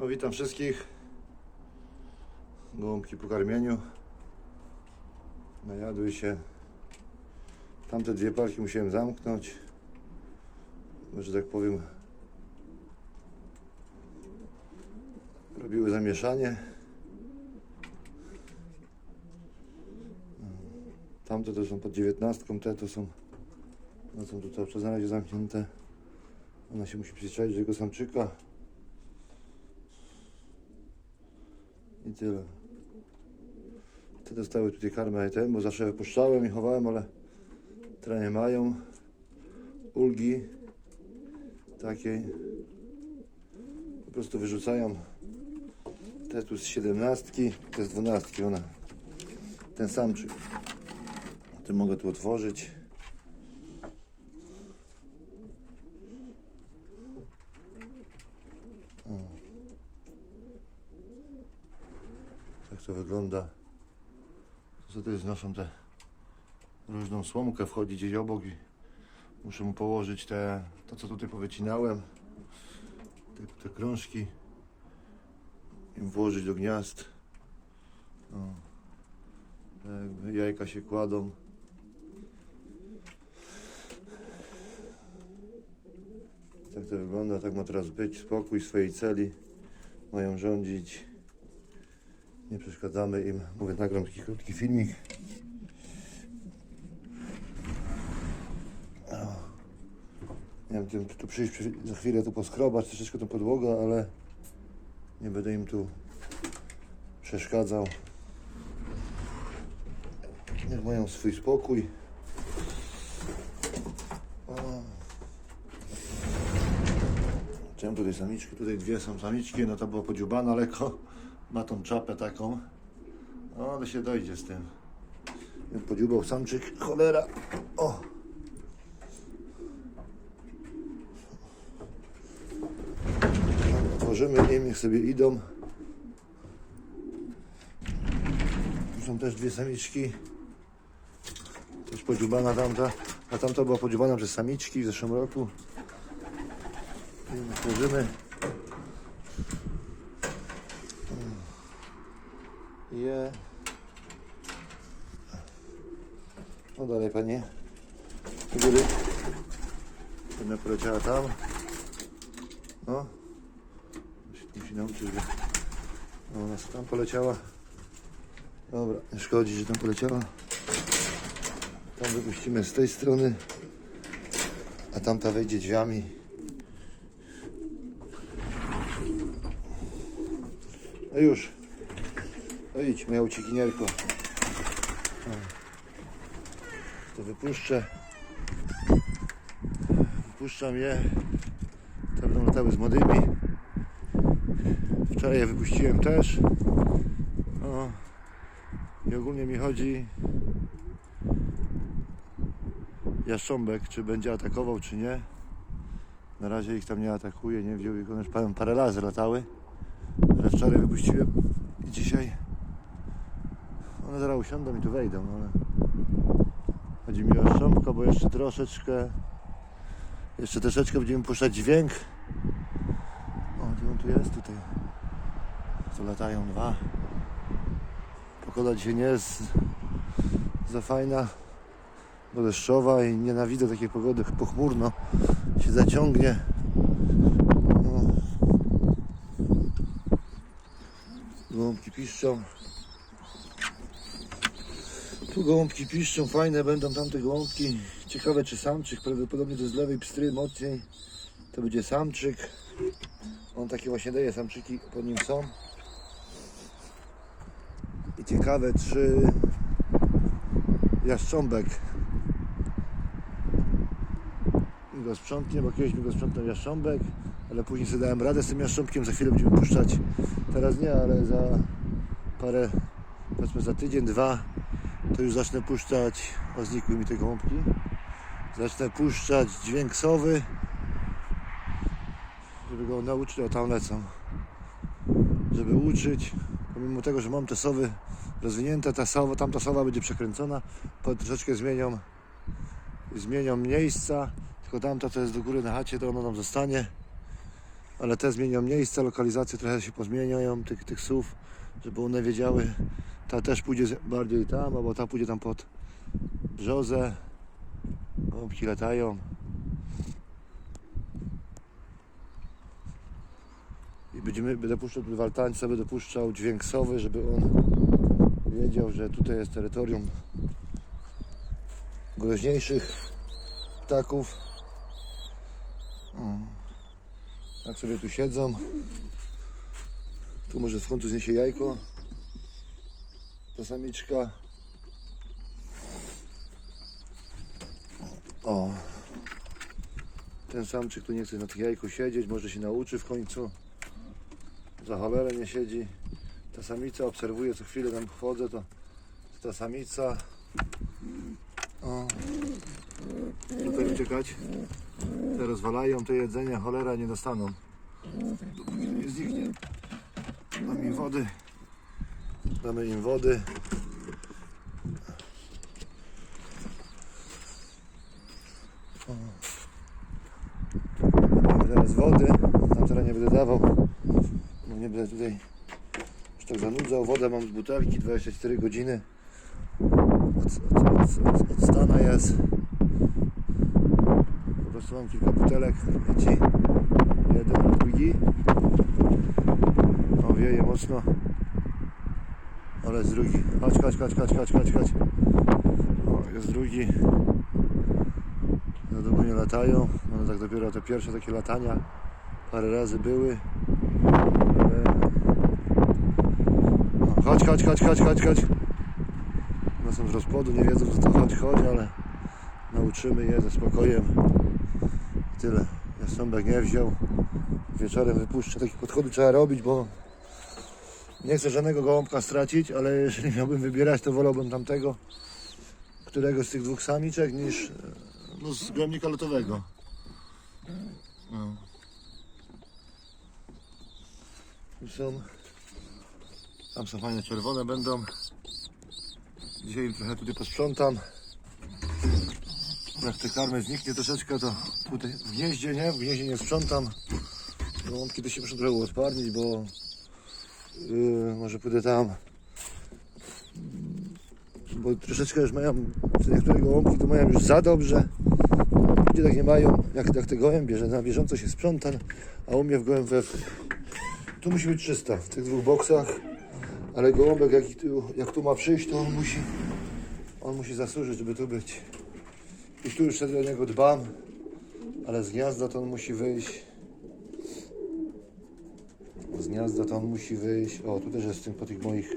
No, witam wszystkich. Gołąbki po karmieniu. Najadły się. Tamte dwie parki musiałem zamknąć. Że tak powiem. Robiły zamieszanie. Tamte to są pod dziewiętnastką, te to są. No są tu cały czas na razie zamknięte. Ona się musi przyzwyczaić do tego samczyka. I tyle. Te dostały tutaj karmę i ten, bo zawsze wypuszczałem i chowałem, ale teraz nie mają. Ulgi takiej. Po prostu wyrzucają. Te tu z siedemnastki, te z dwunastki, ona. Ten samczyk. Ty mogę tu otworzyć. Tak to wygląda. Co to jest? Znoszą te różną słomkę, wchodzi gdzieś obok i muszę mu położyć te, to co tutaj powycinałem, te, te krążki i włożyć do gniazd. O. Tak jakby jajka się kładą. Tak to wygląda, tak ma teraz być. Spokój swojej celi. Mają rządzić. Nie przeszkadzamy im. Mówię, nagram taki krótki filmik. Nie wiem, tu przyjść przy- za chwilę tu poskrobać troszeczkę tą podłogę, ale nie będę im tu przeszkadzał. Niech mają swój spokój. Czemu tutaj samiczki? Tutaj dwie są samiczki, no to była podziubana lekko. Ma tą czapę taką. No, ale się dojdzie z tym. Podziubał samczyk. Cholera. O! Otworzymy im, niech sobie idą. Tu są też dwie samiczki. Też podziubana tamta. A tamta była podziubana przez samiczki w zeszłym roku. I Otworzymy. Je. No dalej panie. Do góry. Jedna poleciała tam. No. Musi, musi nauczyć, że... No, ona tam poleciała. Dobra, nie szkodzi, że tam poleciała. Tam wypuścimy z tej strony. A tamta wejdzie drzwiami. No już. No idź, moja uciekinierko. To wypuszczę. Wypuszczam je. Te będą latały z młodymi. Wczoraj je wypuściłem też. O. I ogólnie mi chodzi jaszcząbek, czy będzie atakował, czy nie. Na razie ich tam nie atakuje, nie wziął ich, one już parę razy latały. Ale wczoraj wypuściłem i dzisiaj one zaraz usiądą i tu wejdą, no ale chodzi mi o jaszcząbka, bo jeszcze troszeczkę jeszcze troszeczkę będziemy puszczać dźwięk. O, on tu jest? Tutaj. Tu latają dwa. Pogoda dzisiaj nie jest za fajna, bo deszczowa i nienawidzę takiej pogody, pochmurno się zaciągnie. O. Gołąbki piszczą. Tu gołąbki piszczą, fajne będą tamte gołąbki. Ciekawe czy samczyk, prawdopodobnie to z lewej pstry mocniej. To będzie samczyk. On takie właśnie daje, samczyki pod nim są. I ciekawe czy jaszcząbek mi go sprzątnie, bo kiedyś mi go sprzątnął jaszcząbek, ale później sobie dałem radę z tym jaszcząbkiem, za chwilę będziemy puszczać, teraz nie, ale za parę, powiedzmy za tydzień, dwa, to już zacznę puszczać, o znikły mi te gąbki, zacznę puszczać dźwięk sowy, żeby go nauczyć, o tam lecą, żeby uczyć, pomimo tego, że mam te sowy rozwinięte, ta sowa, tamta sowa będzie przekręcona, po troszeczkę zmienią, zmienią miejsca, tylko tamta, co jest do góry na chacie, to ona nam zostanie. Ale te zmienią miejsca, lokalizacje trochę się pozmieniają tych, tych sów, żeby one wiedziały. Ta też pójdzie bardziej tam, albo ta pójdzie tam pod brzozę. Gąbki latają. I będziemy, będę puszczał waltańca, będę puszczał dźwięk sowy, żeby on wiedział, że tutaj jest terytorium groźniejszych ptaków. O. Tak sobie tu siedzą. Tu może w końcu zniesie jajko. Ta samiczka. O. Ten samczyk tu nie chce na tych jajku siedzieć, może się nauczy w końcu. Za cholerę nie siedzi. Ta samica obserwuje co chwilę tam wchodzę, to ta samica. O. Tutaj uciekać. Te rozwalają te jedzenie, cholera nie dostaną. Dopóki to nie zniknie. Damy im wody. Damy im wody. O. Teraz wody. Tam teraz nie będę dawał. No nie będę tutaj już tak zanudzał. Wodę mam z butelki 24 godziny. Od, od, od, od, od stana jest. Mam kilka butelek leci. Jeden, drugi. O, wieje mocno. Ale jest drugi. Chodź, chodź, chodź, chodź, chodź, chodź, chodź. O, jest drugi. Za długo nie latają. One tak dopiero te pierwsze takie latania. Parę razy były. Ale... O, Chodź, chodź, chodź, chodź, chodź, chodź. One są z rozpłodu, nie wiedzą co to chodź, chodź, ale nauczymy je ze spokojem. Tyle. Jasąbek nie wziął. Wieczorem wypuszczę. Takie podchody trzeba robić, bo nie chcę żadnego gołąbka stracić, ale jeżeli miałbym wybierać, to wolałbym tamtego, którego z tych dwóch samiczek, niż e, no, z gołębnika lotowego. No. Tu są. Tam są fajne czerwone będą. Dzisiaj trochę tutaj posprzątam. Jak te karmy zniknie troszeczkę, to tutaj w gnieździe, nie? W gnieździe nie sprzątam. Gołąbki to się muszę trochę odparnić, bo yy, może pójdę tam. Bo troszeczkę już mają, te niektóre gołąbki to mają już za dobrze. Ludzie tak nie mają, jak, jak te gołębie, że na bieżąco się sprząta, a u mnie w gołębie tu musi być czysta, w tych dwóch boksach. Ale gołąbek jak tu, jak tu ma przyjść, to on musi, on musi zasłużyć, żeby tu być. I tu już wtedy o niego dbam, ale z gniazda to on musi wyjść. Z gniazda to on musi wyjść. O, tu też jest tym po tych moich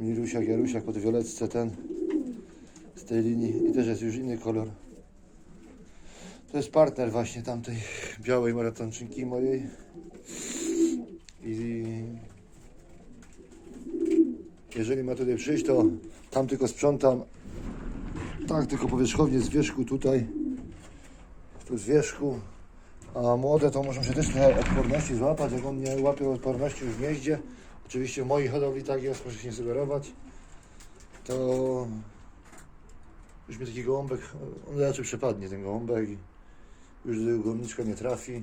Mirusiach, Jarusiach, po tej Wioletce ten z tej linii i też jest już inny kolor. To jest partner właśnie tamtej białej maratonczynki mojej. I jeżeli ma tutaj przyjść, to tam tylko sprzątam. Tak, tylko powierzchownie z wierzchu tutaj. Tu z wierzchu. A młode to muszą się też trochę odporności złapać. Jak on nie łapie odporności w gnieździe, oczywiście w mojej hodowli tak jest, proszę się nie sugerować, to już mi taki gołąbek, on raczej przepadnie ten gołąbek i już do gołąbniczka nie trafi.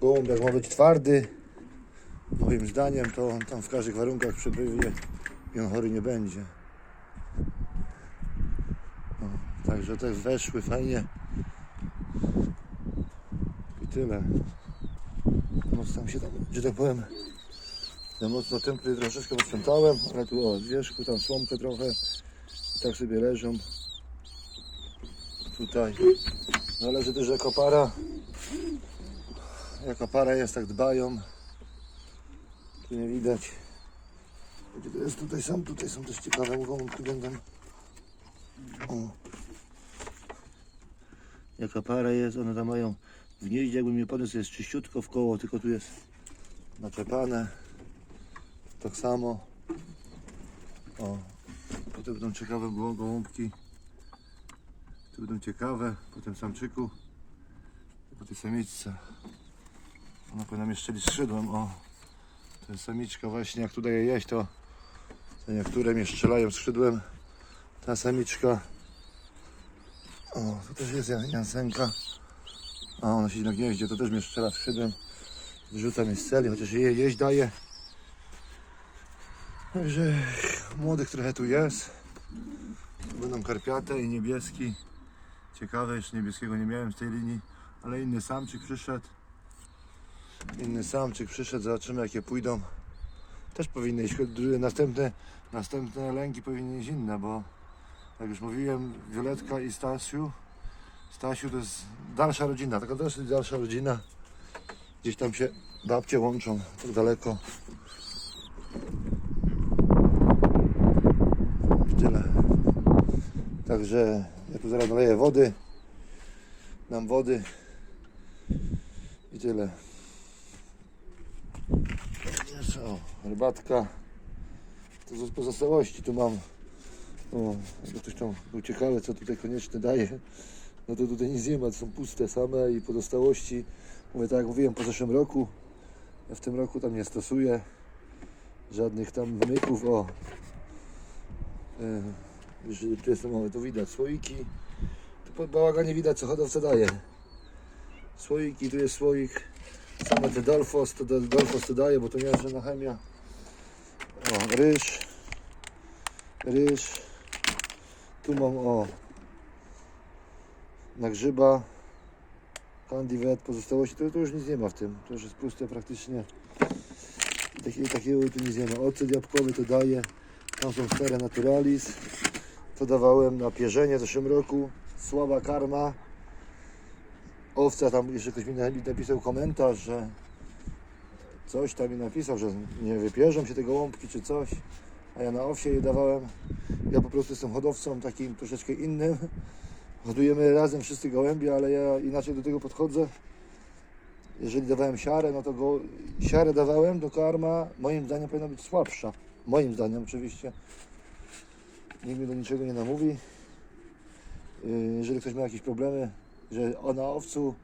Gołąb jak ma być twardy, moim zdaniem, to on tam w każdych warunkach przebywie i on chory nie będzie. No, także te weszły fajnie. I tyle. Mocno tam się tam, że tak powiem, za mocno tempry troszeczkę posprzątałem, ale tu o, wierzchu tam słomkę trochę. Tak sobie leżą. Tutaj. Należy też jako para. Jaka para jest, tak dbają. Tu nie widać. Gdzie to jest? Tutaj są, tutaj są też ciekawe gołąbki będą. O. Jaka para jest, one tam mają w gnieździe, jakby mi podniósł, jest czyściutko w koło, tylko tu jest naczepane. Tak samo. O. Potem będą ciekawe gołą- gołąbki. Tu będą ciekawe, po tym samczyku. Po tej samiczce. Ona powinna mnie strzelić skrzydłem, o. To jest samiczka właśnie, jak tu daje jeść, to te niektóre mnie strzelają skrzydłem. Ta samiczka. O, tu też jest Jan- Jansenka. A ona siedzi na gnieździe, to też mnie strzela skrzydłem. Wyrzuca mnie z celi, chociaż jej jeść daje. Także młodych trochę tu jest. Tu będą karpiate i niebieski. Ciekawe, jeszcze niebieskiego nie miałem z tej linii, ale inny samczyk przyszedł. Inny samczyk przyszedł, zobaczymy jakie pójdą. Też powinny iść, następne, następne lęki powinny iść inne, bo jak już mówiłem, Violetka i Stasiu, Stasiu to jest dalsza rodzina, taka dosyć dalsza rodzina. Gdzieś tam się babcie łączą, tak daleko. I tyle. Także ja tu zaraz naleję wody. Dam wody. I tyle. Jeszcze, o, herbatka. To z pozostałości tu mam. O, jakby ktoś tam był ciekawy, co tutaj koniecznie daje. No to tutaj nic nie ma, to są puste same i pozostałości. Mówię tak jak mówiłem po zeszłym roku. Ja w tym roku tam nie stosuję żadnych tam wymyków. O, Już tu jest mamy, tu widać słoiki. Tu pod bałaganie widać co hodowca daje. Słoiki, tu jest słoik. Same te Dolfos, to do- Dolfos to daje, bo to nie jest żadna chemia. O, ryż. Ryż. Tu mam o. Na grzyba. Candivet, pozostałości, to, to już nic nie ma w tym. To już jest puste praktycznie. I Takiego, takiego tu nic nie ma. Ocet jabłkowy to daje. Tam są stare Naturalis. To dawałem na pierzenie w zeszłym roku. Słaba karma. Owca, tam jeszcze ktoś mi na- mi napisał komentarz, że coś tam mi napisał, że nie wypierzą się te gołąbki czy coś. A ja na owsie je dawałem. Ja po prostu jestem hodowcą takim troszeczkę innym. Hodujemy razem wszyscy gołębie, ale ja inaczej do tego podchodzę. Jeżeli dawałem siarę, no to go, siarę dawałem do karma. Moim zdaniem powinna być słabsza. Moim zdaniem oczywiście. Nikt mi do niczego nie namówi. Yy, Jeżeli ktoś ma jakieś problemy, że o- na owcu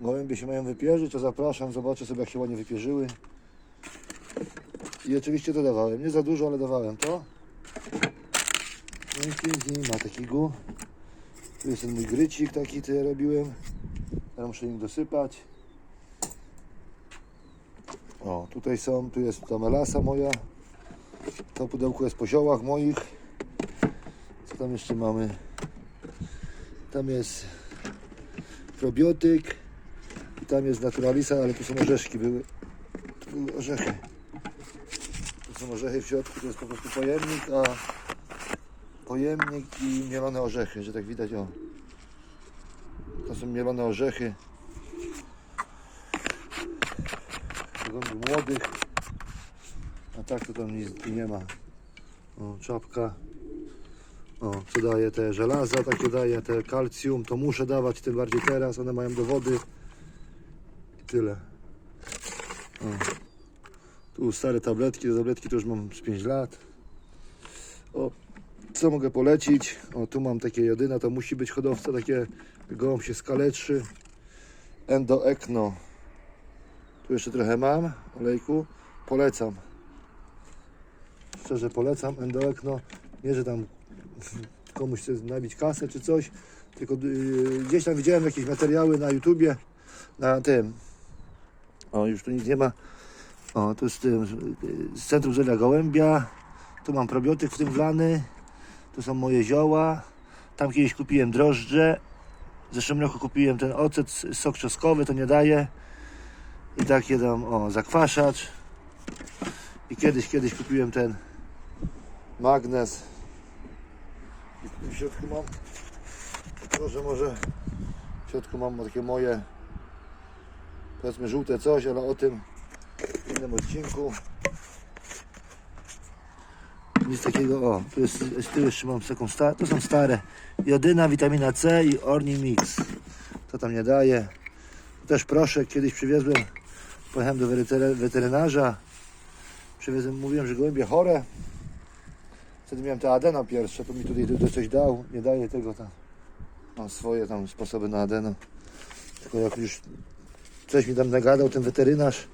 gołębie się mają wypierzyć, to zapraszam, zobaczę sobie jak się ładnie wypierzyły. I oczywiście to dawałem. Nie za dużo, ale dawałem to. No i pięknie ma takiego. Tu jest ten mój grycik taki, co ja robiłem. Teraz muszę im dosypać. O, tutaj są, tu jest ta melasa moja. To pudełko jest po ziołach moich. Co tam jeszcze mamy? Tam jest probiotyk. I tam jest naturalisa, ale tu są orzeszki były. Tu orzechy. Tu są orzechy w środku, to jest po prostu pojemnik, a pojemnik i mielone orzechy, że tak widać o. To są mielone orzechy. Wyglądu młodych. A tak to tam nic nie ma. O, czapka. O, co daje te żelaza, takie daje, te kalcium, to muszę dawać, tym bardziej teraz, one mają dowody. I tyle. O. Tu stare tabletki, te tabletki to już mam z 5 lat. O, co mogę polecić? O, tu mam takie jedyne, to musi być hodowca, takie gołąb się skaleczy. Endoekno. Tu jeszcze trochę mam olejku. Polecam. Szczerze polecam Endoekno. Nie, że tam komuś chce nabić kasę czy coś, tylko yy, gdzieś tam widziałem jakieś materiały na YouTubie, na tym. O, już tu nic nie ma. O, to jest tym, z Centrum Zdrowia Gołębia. Tu mam probiotyk w tym wlany. Tu są moje zioła. Tam kiedyś kupiłem drożdże. W zeszłym roku kupiłem ten ocet, sok czosnkowy, to nie daje. I tak jedam, o, zakwaszacz. I kiedyś, kiedyś kupiłem ten magnes. I w środku mam, proszę może, w środku mam takie moje, powiedzmy żółte coś, ale o tym w innym odcinku. Nic takiego, o, tu jest, z jeszcze mam taką sta- to są stare. Jodyna, witamina C i Orni Mix. To tam nie daje. Też proszek kiedyś przywiozłem, pojechałem do wetery- weterynarza. Przywiozłem, mówiłem, że gołębie chore. Wtedy miałem te adeno pierwsze, to mi tutaj do coś dał. Nie daje tego tam. Mam swoje tam sposoby na adeno. Tylko jak już coś mi tam nagadał ten weterynarz,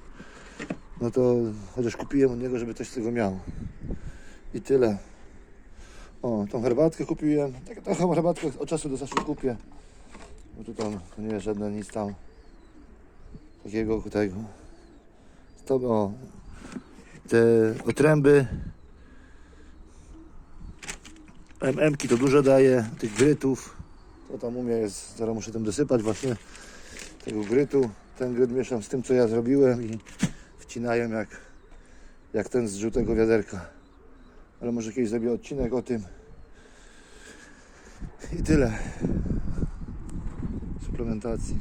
no to chociaż kupiłem od niego, żeby coś z tego miał. I tyle. O, tą herbatkę kupiłem. Tak, taką herbatkę od czasu do czasu kupię. Bo tu tam nie jest żadne nic tam takiego tego. To, o, te otręby MM-ki to dużo daje, tych grytów. To tam u mnie jest, zaraz muszę tym dosypać właśnie tego grytu. Ten gryt mieszam z tym, co ja zrobiłem i wcinają jak, jak ten z żółtego wiaderka. Ale może kiedyś zrobię odcinek o tym. I tyle. Suplementacji.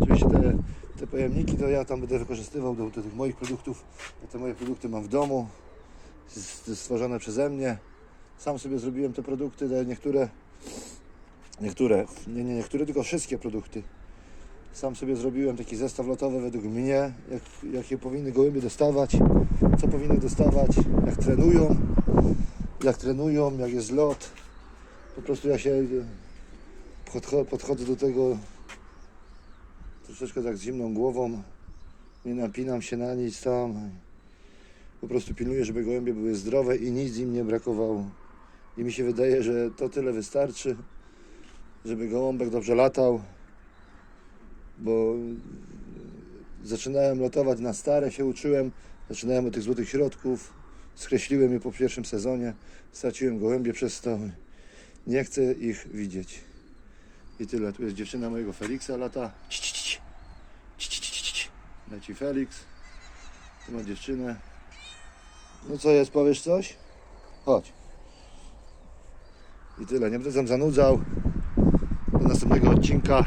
Oczywiście te, te pojemniki to ja tam będę wykorzystywał do, do tych moich produktów. Ja te moje produkty mam w domu, stworzone przeze mnie. Sam sobie zrobiłem te produkty, niektóre, niektóre, nie, nie niektóre, tylko wszystkie produkty. Sam sobie zrobiłem taki zestaw lotowy według mnie, jak, jakie powinny gołębie dostawać, co powinny dostawać, jak trenują, jak trenują, jak jest lot. Po prostu ja się e, podcho- podchodzę do tego troszeczkę tak z zimną głową, nie napinam się na nic tam. Po prostu pilnuję, żeby gołębie były zdrowe i nic im nie brakowało. I mi się wydaje, że to tyle wystarczy, żeby gołąbek dobrze latał, bo zaczynałem lotować na stare, się uczyłem, zaczynałem od tych złotych środków, skreśliłem je po pierwszym sezonie, straciłem gołębie przez to, nie chcę ich widzieć. I tyle, tu jest dziewczyna mojego Feliksa, lata. Ci, ci, ci, ci. Ci, ci, ci, ci, ci. Leci Felix, tu ma dziewczynę. No co jest, powiesz coś? Chodź. I tyle, nie będę tam zanudzał. Do następnego odcinka.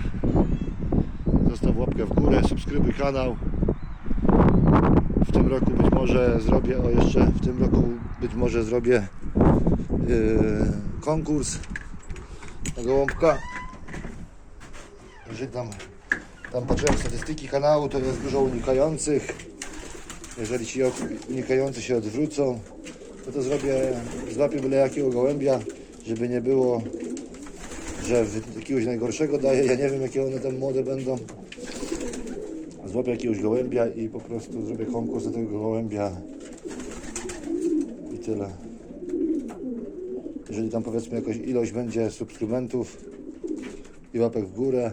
Zostaw łapkę w górę, subskrybuj kanał. W tym roku być może zrobię, o jeszcze w tym roku być może zrobię yy, konkurs na gołąbka. Jeżeli tam, tam patrzyłem statystyki kanału, to jest dużo unikających. Jeżeli ci unikający się odwrócą, no to zrobię, złapię byle jakiego gołębia, żeby nie było, że jakiegoś najgorszego daję. Ja nie wiem, jakie one tam młode będą. Złapię jakiegoś gołębia i po prostu zrobię konkurs do tego gołębia. I tyle. Jeżeli tam powiedzmy jakaś ilość będzie subskrybentów i łapek w górę,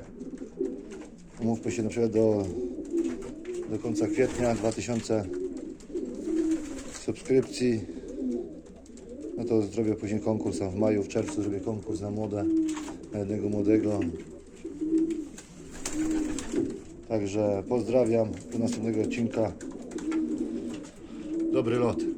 umówmy się na przykład do, do końca kwietnia 2000 subskrypcji, no to zrobię później konkurs, a w maju, w czerwcu zrobię konkurs na młode, na jednego młodego. Także pozdrawiam, do następnego odcinka. Dobry lot.